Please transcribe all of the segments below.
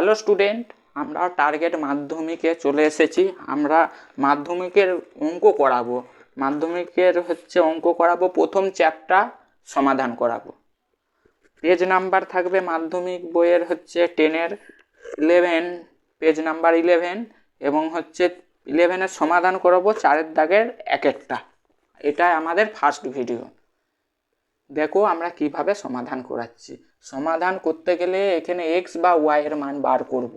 Hello student, আমরা target মাধ্যমিকে চলে এসেছি। আমরা মাধ্যমিকের অঙ্ক করাবো। মাধ্যমিকের হচ্ছে অঙ্ক করাবো, প্রথম চ্যাপ্টার সমাধান করাবো। পেজ নাম্বার থাকবে মাধ্যমিক বইয়ের হচ্ছে টেনের ইলেভেন পেজ নাম্বার ইলেভেন এবং হচ্ছে ইলেভেনের সমাধান করাবো চারের দাগের এক একটা এটাই আমাদের ফার্স্ট ভিডিও দেখো আমরা কীভাবে সমাধান করাচ্ছি। সমাধান করতে গেলে এখানে এক্স বা ওয়াই এর মান বার করব।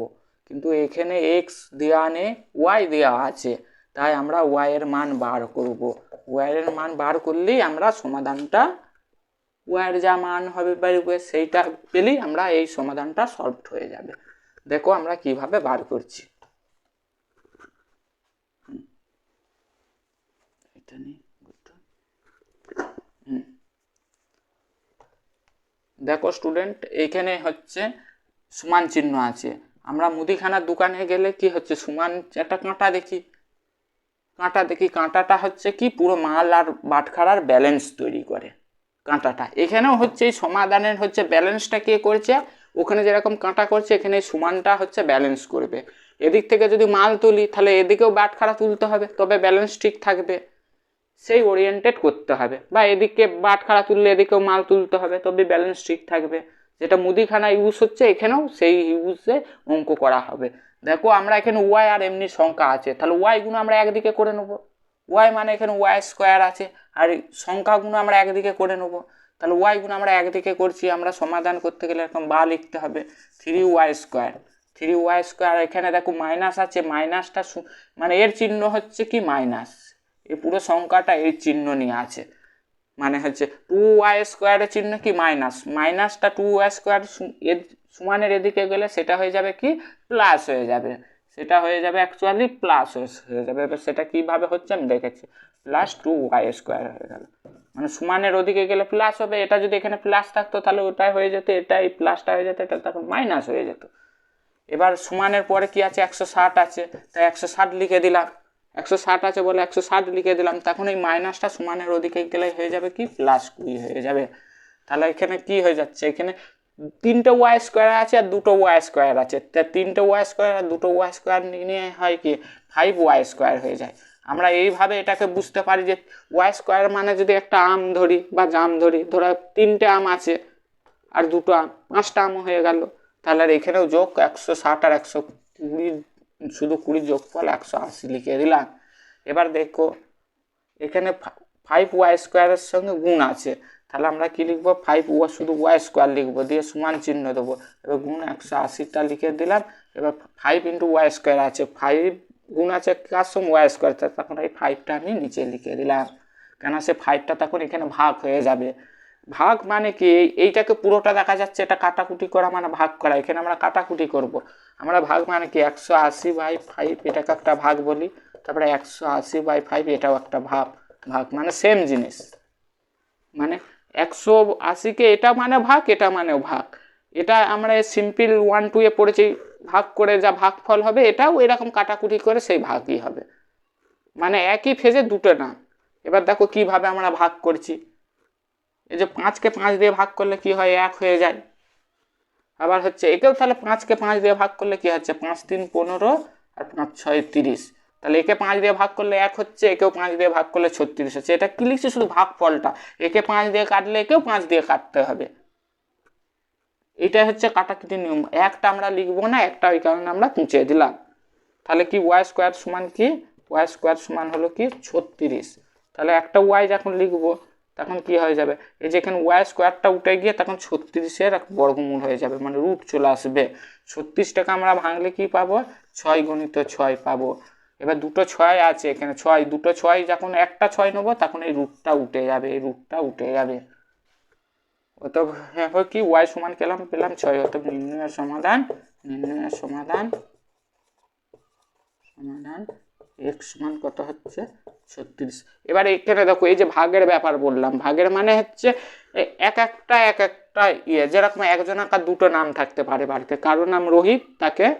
কিন্তু এখানে এক্স দেওয়া নেই ওয়াই দেওয়া আছে। তাই আমরা ওয়াই এর মান বার করব। ওয়াই এর মান বার করলেই আমরা সমাধানটা ওয়াইয়ের যা মান হবে বেরোবে সেইটা পেলেই আমরা এই সমাধানটা সলভ হয়ে যাবে। দেখো আমরা কীভাবে বার করছি। এটা নিয়ে দেখো স্টুডেন্ট এইখানে হচ্ছে সমান চিহ্ন আছে। আমরা মুদিখানার দোকানে গেলে কি হচ্ছে? সমান একটা কাঁটা দেখি। কাঁটা দেখি, কাঁটাটা হচ্ছে কি? পুরো মাল আর বাটখারার ব্যালেন্স তৈরি করে কাঁটাটা। এখানেও হচ্ছে এই সমাধানের হচ্ছে ব্যালেন্সটা কে করছে? ওখানে যেরকম কাঁটা করছে, এখানে সমানটা হচ্ছে ব্যালেন্স করবে। এদিক থেকে যদি মাল তুলি, তাহলে এদিকেও বাটখারা তুলতে হবে, তবে ব্যালেন্স ঠিক থাকবে। সেই ওরিয়েন্টেড করতে হবে। বা এদিকে বাটখারা তুললে এদিকেও মাল তুলতে হবে, তবে ব্যালেন্স ঠিক থাকবে। যেটা মুদিখানা ইউজ হচ্ছে, এখানেও সেই ইউজে অঙ্ক করা হবে। দেখো, আমরা এখানে ওয়াই আর এমনি সংখ্যা আছে। তাহলে ওয়াইগুলো আমরা একদিকে করে নেব। ওয়াই মানে এখানে ওয়াই স্কোয়ার আছে। আর সংখ্যাগুলো আমরা একদিকে করে নেব। তাহলে ওয়াইগুলো আমরা একদিকে করছি, আমরা সমাধান করতে গেলে এরকম বা লিখতে হবে three Y square three Y square এখানে দেখো মাইনাস আছে মাইনাসটা মানে এর চিহ্ন হচ্ছে কি মাইনাস এই পুরো সংখ্যাটা এই চিহ্ন নিয়ে আছে। মানে হচ্ছে টু ওয়াই স্কোয়ারের চিহ্ন কি মাইনাস মাইনাসটা টু ওয়াই স্কোয়ার এর সমানের এদিকে গেলে সেটা হয়ে যাবে কি? প্লাস হয়ে যাবে। সেটা হয়ে যাবে অ্যাকচুয়ালি প্লাস হয়ে যাবে। এবার সেটা কীভাবে হচ্ছে আমি দেখেছি। প্লাস টু ওয়াই স্কোয়ার হয়ে গেল। মানে সমানের ওদিকে গেলে প্লাস হবে, এটা যদি এখানে প্লাস থাকতো তাহলে ওটাই হয়ে যেত, এটাই প্লাসটা হয়ে যেত, এটা তখন মাইনাস হয়ে যেত। এবার সমানের পরে কি আছে? একশো ষাট আছে। তাই একশো ষাট লিখে দিলাম। একশো ষাট আছে বলে একশো ষাট লিখে দিলাম, তখন এই মাইনাসটা সমানের ওদিকে গেলে হয়ে যাবে কি? প্লাস কুড়ি হয়ে যাবে। তাহলে এখানে কি হয়ে যাচ্ছে? এখানে তিনটে ওয়াই স্কোয়ার আছে আর দুটো ওয়াই স্কোয়ার আছে। তা তিনটে ওয়াই স্কোয়ার আর দুটো ওয়াই স্কোয়ার নিয়ে হয় কি? ফাইভ ওয়াই স্কোয়ার হয়ে যায়। আমরা এইভাবে এটাকে বুঝতে পারি যে ওয়াই স্কোয়ার মানে যদি একটা আম ধরি বা জাম ধরি, ধরো তিনটে আম আছে আর দুটো আম, পাঁচটা আমও হয়ে গেল, তাহলে এখানেও যোগ একশো ষাট আর একশো কুড়ি শুধু কুড়ি যোগফল একশো আশি লিখে দিলাম। এবার দেখো, এখানে ফাইভ ওয়াই স্কোয়ারের সঙ্গে গুণ আছে। তাহলে আমরা কি লিখব? ফাইভ ওয়া শুধু ওয়াই স্কোয়ার লিখব, দিয়ে সমান চিহ্ন দেবো। এবার গুণ একশো আশিটা লিখে দিলাম। এবার ফাইভ ইন্টু ওয়াই স্কোয়ার আছে। ফাইভ গুণ আছে কার সঙ্গে? ওয়াই স্কোয়ার তখন এই ফাইভটা আমি নিচে লিখে দিলাম। কেন সে ফাইভটা তখন এখানে ভাগ হয়ে যাবে। ভাগ মানে কি? এইটাকে পুরোটা দেখা যাচ্ছে, এটা কাটাকুটি করা মানে ভাগ করা। এখানে আমরা কাটাকুটি করব। আমরা ভাগ মানে কি? একশো আশি বাই ফাইভ এটাকে একটা ভাগ বলি, তারপরে একশো আশি বাই ফাইভ এটাও একটা ভাগ। ভাগ মানে সেম জিনিস। মানে একশো আশিকে এটা মানে ভাগ, এটা মানেও ভাগ। এটা আমরা সিম্পল ওয়ান টু এ পড়েছি, ভাগ করে যা ভাগ ফল হবে, এটাও এরকম কাটাকুটি করে সেই ভাগই হবে। মানে একই ফেজে দুটো নাম। এবার দেখো কীভাবে আমরা ভাগ করছি। এই যে পাঁচকে পাঁচ দিয়ে ভাগ করলে কি হয়? এক হয়ে যায়। আবার হচ্ছে একেও তাহলে পাঁচকে পাঁচ দিয়ে ভাগ করলে কি হচ্ছে? পাঁচ, তিন, পনেরো আর পাঁচ, ছয়, তিরিশ। তাহলে একে পাঁচ দিয়ে ভাগ করলে এক হচ্ছে, একেও পাঁচ দিয়ে ভাগ করলে ছত্রিশ হচ্ছে। এটা কি লিখছে? শুধু ভাগ ফলটা একে পাঁচ দিয়ে কাটলে একেও পাঁচ দিয়ে কাটতে হবে। এটাই হচ্ছে কাটাকুটি নিয়ম। একটা আমরা লিখব না, একটা ওই কারণে আমরা কুঁচে দিলাম। তাহলে কি ওয়াই স্কোয়ার সমান কি? ওয়াই স্কোয়ার সমান হলো কি? ছত্রিশ। তাহলে একটা ওয়াই যখন লিখব তখন কি হয়ে যাবে? এই যে এখানে ওয়াই স্কোয়ারটা উঠে গিয়ে তখন ছত্রিশের এক বর্গমূল হয়ে যাবে মানে রুট চলে আসবে। ছত্রিশটাকে আমরা ভাঙলে কি পাবো? ছয় গণিত ছয় পাবো। এবার দুটো ছয় আছে এখানে, ছয়, দুটো ছয় যখন একটা ছয় নেব, তখন এই রুটটা উঠে যাবে, এই রুটটা উঠে যাবে। অত কি? ওয়াই সমান পেলাম পেলাম ছয় অত নির্ণয়ের সমাধান নির্ণয়ের সমাধান সমাধান এক্স সমান কত হচ্ছে? ছত্রিশ। এবার এখানে দেখো, এই যে ভাগের ব্যাপার বললাম। ভাগের মানে হচ্ছে এক একটা এক একটা ইয়ে যেরকম একজনের দুটো নাম থাকতে পারে বাড়িতে। কারও নাম রোহিত, তাকে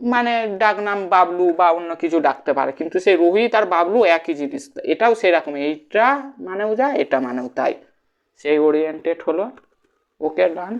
মানে ডাক নাম বাবলু বা অন্য কিছু ডাকতে পারে। কিন্তু সেই রোহিত আর বাবলু একই জিনিস। এটাও সেরকম। এইটা মানেও যা এটা মানেও তাই। সেই ওরিয়েন্টেড হলো। ওকে ডান